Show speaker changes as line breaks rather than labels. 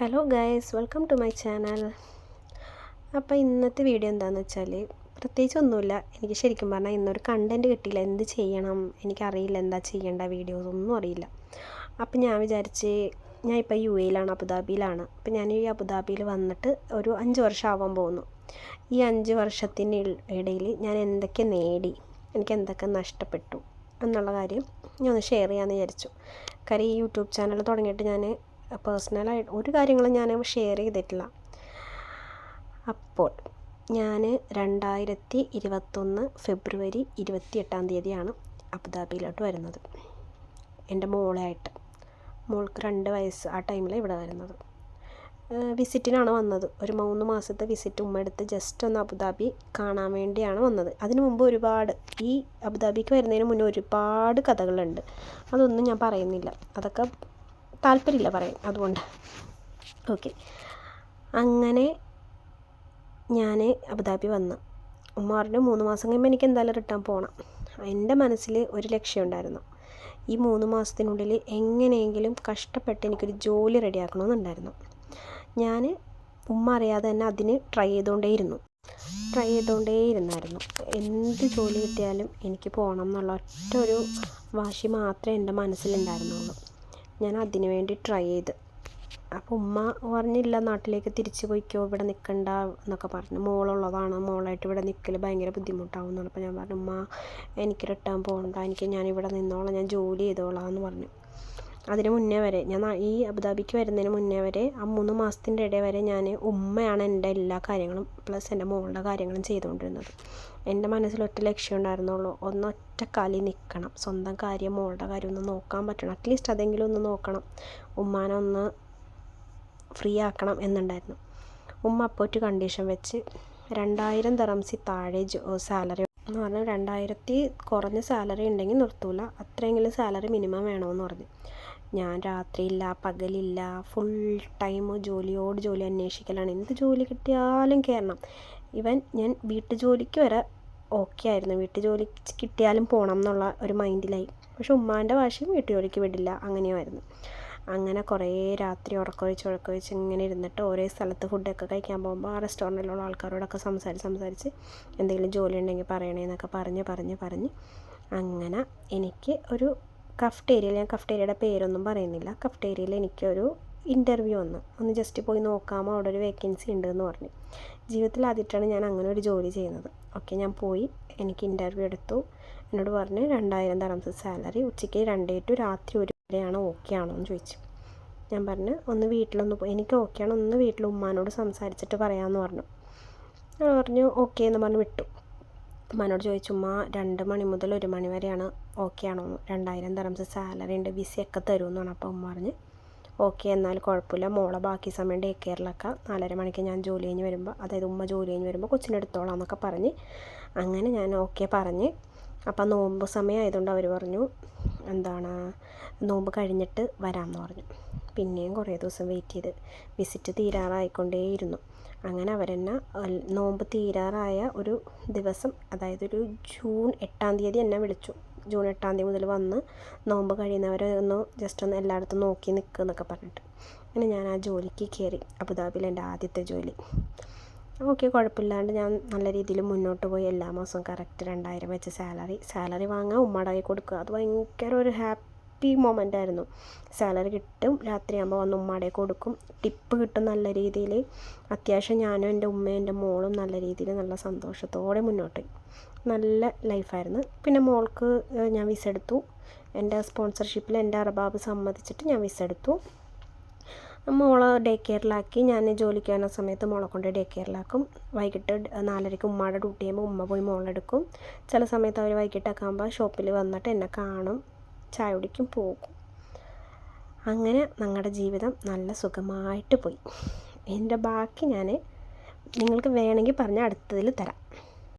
Hello guys welcome to my channel. അപ്പോൾ ഇന്നത്തെ video എന്താണെന്ന് വെച്ചാൽ പ്രത്യേകിച്ച് ഒന്നുമില്ല. എനിക്ക് ശരിക്കും പറഞ്ഞാൽ ഇന്നൊരു കണ്ടന്റ് കിട്ടിയില്ല. എന്ത് ചെയ്യണം? എനിക്കറിയില്ല എന്താ ചെയ്യേണ്ട വീഡിയോസ് ഒന്നും അറിയില്ല. അപ്പോൾ ഞാൻ വിചാരിച്ച് ഞാൻ ഇപ്പോൾ യു എയിലാണ് അബുദാബിയിലാണ്. അപ്പോൾ ഞാൻ ഈ അബുദാബിയിൽ വന്നിട്ട് ഒരു അഞ്ച് വർഷം ആവാൻ പോകുന്നു. ഈ അഞ്ച് വർഷത്തിന് ഇടയിൽ ഞാൻ എന്തൊക്കെ നേടി എനിക്ക് എന്തൊക്കെ നഷ്ടപ്പെട്ടു എന്നുള്ള കാര്യം ഞാൻ ഒന്ന് ഷെയർ ചെയ്യാമെന്ന് വിചാരിച്ചു. കാര്യം ഈ യൂട്യൂബ് ചാനൽ തുടങ്ങിയിട്ട് ഞാൻ പേഴ്സണലായിട്ട് ഒരു കാര്യങ്ങളും ഞാൻ ഷെയർ ചെയ്തിട്ടില്ല. അപ്പോൾ ഞാൻ രണ്ടായിരത്തി ഇരുപത്തൊന്ന് ഫെബ്രുവരി ഇരുപത്തി എട്ടാം തീയതിയാണ് അബുദാബിയിലോട്ട് വരുന്നത്. എന്റെ മോളായിട്ട്. മോൾക്ക് രണ്ട് വയസ്സ് ആ ടൈമിൽ ഇവിടെ വരുന്നത്. വിസിറ്റിനാണ് വന്നത്. ഒരു മൂന്ന് മാസത്തെ വിസിറ്റ് ഉമ്മ എടുത്ത് ജസ്റ്റ് ഒന്ന് അബുദാബി കാണാൻ വേണ്ടിയാണ് വന്നത്. അതിനു മുമ്പ് ഒരുപാട് ഈ അബുദാബിക്ക് വരുന്നതിന് മുന്നേ ഒരുപാട് കഥകളുണ്ട്. അതൊന്നും ഞാൻ പറയുന്നില്ല. അതൊക്കെ താല്പര്യമില്ല പറയാൻ അതുകൊണ്ട്. ഓക്കെ അങ്ങനെ ഞാൻ അബുദാബി വന്നു. ഉമ്മ പറഞ്ഞു മൂന്ന് മാസം കഴിയുമ്പോൾ എനിക്ക് എന്തായാലും റിട്ടേൺ പോകണം എന്റെ മനസ്സിൽ ഒരു ലക്ഷ്യമുണ്ടായിരുന്നു ഈ മൂന്ന് മാസത്തിനുള്ളിൽ എങ്ങനെയെങ്കിലും കഷ്ടപ്പെട്ട് എനിക്കൊരു ജോലി റെഡിയാക്കണമെന്നുണ്ടായിരുന്നു. ഞാൻ ഉമ്മ അറിയാതെ തന്നെ അതിന് ട്രൈ ചെയ്തുകൊണ്ടേയിരുന്നു ട്രൈ ചെയ്തുകൊണ്ടേയിരുന്നായിരുന്നു എന്ത് ജോലി കിട്ടിയാലും എനിക്ക് പോകണം എന്നുള്ള ഒറ്റ ഒരു വാശി മാത്രമേ എന്റെ മനസ്സിലുണ്ടായിരുന്നുള്ളൂ. ഞാൻ അതിന് വേണ്ടി ട്രൈ ചെയ്ത്. അപ്പോൾ ഉമ്മ പറഞ്ഞില്ല നാട്ടിലേക്ക് തിരിച്ച് പോയിക്കോ ഇവിടെ നിൽക്കണ്ട എന്നൊക്കെ പറഞ്ഞു. മോളുള്ളതാണ്. മോളായിട്ട് ഇവിടെ നിൽക്കൽ ഭയങ്കര ബുദ്ധിമുട്ടാവും എന്ന് പറഞ്ഞപ്പോൾ ഞാൻ പറഞ്ഞു ഉമ്മ എനിക്ക് റിട്ടേൺ പോകണ്ട എനിക്ക് ഞാൻ ഇവിടെ നിന്നോളാം. ഞാൻ ജോലി ചെയ്തോളാം എന്ന് പറഞ്ഞു. അതിന് മുന്നേ വരെ ഞാൻ ഈ അബുദാബിക്ക് വരുന്നതിന് മുന്നേ വരെ ആ മൂന്ന് മാസത്തിന്റെ ഇടയിൽ വരെ ഞാൻ ഉമ്മയാണ് എന്റെ എല്ലാ കാര്യങ്ങളും പ്ലസ് എന്റെ മോളുടെ കാര്യങ്ങളും ചെയ്തുകൊണ്ടിരുന്നത്. എന്റെ മനസ്സിലൊറ്റ ലക്ഷ്യം ഉണ്ടായിരുന്നുള്ളൂ ഒന്നൊറ്റ കാലിൽ നിൽക്കണം. സ്വന്തം കാര്യം മോളുടെ കാര്യം ഒന്ന് നോക്കാൻ പറ്റണം. അറ്റ്ലീസ്റ്റ് അതെങ്കിലും ഒന്ന് നോക്കണം. ഉമ്മാനെ ഒന്ന് ഫ്രീ ആക്കണം എന്നുണ്ടായിരുന്നു. ഉമ്മ അപ്പോൾ ഒരു കണ്ടീഷൻ വെച്ച് രണ്ടായിരം ദറംസി താഴെ സാലറി എന്ന് പറഞ്ഞാൽ രണ്ടായിരത്തി കുറഞ്ഞ സാലറി ഉണ്ടെങ്കിൽ നിർത്തൂല. അത്രയെങ്കിലും സാലറി മിനിമം വേണമെന്ന് പറഞ്ഞു. ഞാൻ രാത്രിയില്ല പകലില്ല ഫുൾ ടൈം ജോലിയോട് ജോലി അന്വേഷിക്കലാണ്. എന്ത് ജോലി കിട്ടിയാലും കയറണം ഇവൻ ഞാൻ വീട്ടു ജോലിക്ക് വരെ ഓക്കെ ആയിരുന്നു. വീട്ടു ജോലി കിട്ടിയാലും പോകണം എന്നുള്ള ഒരു മൈൻഡിലായി പക്ഷെ ഉമ്മാന്റെ വാശിയും വീട്ടു ജോലിക്ക് വിടില്ല അങ്ങനെയുമായിരുന്നു അങ്ങനെ കുറേ രാത്രി ഉറക്കമൊഴിച്ച് ഉറക്കമൊഴിച്ച് ഇങ്ങനെ ഇരുന്നിട്ട് ഓരോ സ്ഥലത്ത് ഫുഡൊക്കെ കഴിക്കാൻ പോകുമ്പോൾ ആ റെസ്റ്റോറന്റിലുള്ള ആൾക്കാരോടൊക്കെ സംസാരിച്ച് സംസാരിച്ച് എന്തെങ്കിലും ജോലി ഉണ്ടെങ്കിൽ പറയണേ എന്നൊക്കെ പറഞ്ഞ് പറഞ്ഞ് പറഞ്ഞ് അങ്ങനെ എനിക്ക് ഒരു കഫ്റ്റേരിയയിൽ ഞാൻ കഫ്റ്റേരിയയുടെ പേരൊന്നും പറയുന്നില്ല. കഫ്റ്റേരിയയിൽ എനിക്കൊരു ഇന്റർവ്യൂ വന്നു. ഒന്ന് ജസ്റ്റ് പോയി നോക്കാമോ? അവിടെ ഒരു വേക്കൻസി ഉണ്ടെന്ന് പറഞ്ഞു. ജീവിതത്തിൽ ആദ്യമായിട്ടാണ് ഞാൻ അങ്ങനെ ഒരു ജോലി ചെയ്യുന്നത്. ഓക്കെ ഞാൻ പോയി. എനിക്ക് ഇന്റർവ്യൂ എടുത്തു. എന്നോട് പറഞ്ഞു രണ്ടായിരം തരംസ് സാലറി ഉച്ചയ്ക്ക് രണ്ടേ ടു രാത്രി ഒരു വരെയാണ് ഓക്കെ ആണോ എന്ന് ചോദിച്ചു. ഞാൻ പറഞ്ഞു ഒന്ന് വീട്ടിലൊന്ന് എനിക്ക് ഓക്കെ ആണോ ഒന്ന് വീട്ടിൽ ഉമ്മാനോട് സംസാരിച്ചിട്ട് പറയാമെന്ന് പറഞ്ഞു. ഞാൻ പറഞ്ഞു ഓക്കെ എന്ന് പറഞ്ഞ് വിട്ടു. ഉമ്മാനോട് ചോദിച്ചു ഉമ്മ രണ്ട് മണി മുതൽ ഒരു മണി വരെയാണ് ഓക്കെ ആണോ? രണ്ടായിരം തരംസ് സാലറി ഉണ്ട് വിസയൊക്കെ തരുമെന്ന് പറഞ്ഞു. അപ്പോൾ ഉമ്മ പറഞ്ഞ് ഓക്കെ എന്നാൽ കുഴപ്പമില്ല. മോളെ ബാക്കി സമയം ഡേ കെയറിലൊക്കെ നാലര മണിക്ക് ഞാൻ ജോലി കഴിഞ്ഞ് വരുമ്പോൾ അതായത് ഉമ്മ ജോലി കഴിഞ്ഞ് വരുമ്പോൾ കൊച്ചിനെ എടുത്തോളാം എന്നൊക്കെ പറഞ്ഞ്. അങ്ങനെ ഞാൻ ഓക്കെ പറഞ്ഞ്. അപ്പം നോമ്പ് സമയം ആയതുകൊണ്ട് അവർ പറഞ്ഞു എന്താണ് നോമ്പ് കഴിഞ്ഞിട്ട് വരാമെന്ന് പറഞ്ഞു. പിന്നെയും കുറേ ദിവസം വെയിറ്റ് ചെയ്ത്. വിസിറ്റ് തീരാറായിക്കൊണ്ടേയിരുന്നു. അങ്ങനെ അവരെന്നെ നോമ്പ് തീരാറായ ഒരു ദിവസം അതായത് ഒരു ജൂൺ എട്ടാം തീയതി എന്നെ വിളിച്ചു. ജൂൺ എട്ടാം തീയതി മുതൽ വന്ന് നോമ്പ് കഴിയുന്നവരെ ഒന്ന് ജസ്റ്റ് ഒന്ന് എല്ലായിടത്തും നോക്കി നിൽക്കുക എന്നൊക്കെ പറഞ്ഞിട്ട്. അങ്ങനെ ഞാൻ ആ ജോലിക്ക് കയറി. അബുദാബിയിൽ എന്റെ ആദ്യത്തെ ജോലി. ഓക്കെ കുഴപ്പമില്ലാണ്ട് ഞാൻ നല്ല രീതിയിൽ മുന്നോട്ട് പോയി. എല്ലാ മാസവും കറക്റ്റ് രണ്ടായിരം വെച്ച് സാലറി സാലറി വാങ്ങാൻ ഉമ്മയുടെ കൈ കൊടുക്കുക. അത് ഭയങ്കര ഒരു ഹാപ്പി മൊമെന്റ് ആയിരുന്നു. സാലറി കിട്ടും രാത്രിയാകുമ്പോൾ വന്ന് ഉമ്മയുടെ കൊടുക്കും. ടിപ്പ് കിട്ടും നല്ല രീതിയിൽ. അത്യാവശ്യം ഞാനും എന്റെ ഉമ്മയും എന്റെ മോളും നല്ല രീതിയിൽ നല്ല സന്തോഷത്തോടെ മുന്നോട്ട് നല്ല ലൈഫായിരുന്നു പിന്നെ മോൾക്ക് ഞാൻ വിസ എടുത്തു. എന്റെ സ്പോൺസർഷിപ്പിൽ എന്റെ അറബാബ് സമ്മതിച്ചിട്ട് ഞാൻ വിസ എടുത്തു. മോളെ ഡേ കെയറിലാക്കി ഞാൻ ജോലിക്ക് വരുന്ന സമയത്ത് മോളെ കൊണ്ട് ഡേ കെയറിലാക്കും വൈകിട്ട് നാലരയ്ക്ക് ഉമ്മയുടെ ഡ്യൂട്ടി ചെയ്യുമ്പോൾ ഉമ്മ പോയി മോളെടുക്കും ചില സമയത്ത് അവർ വൈകിട്ടൊക്കെ ആകുമ്പോൾ ഷോപ്പിൽ വന്നിട്ട് എന്നെ കാണും. ചായ കുടിക്കും പോകും. അങ്ങനെ ഞങ്ങളുടെ ജീവിതം നല്ല സുഖമായിട്ട് പോയി. എന്റെ ബാക്കി ഞാൻ നിങ്ങൾക്ക് വേണമെങ്കിൽ പറഞ്ഞാൽ അടുത്തതിൽ തരാം.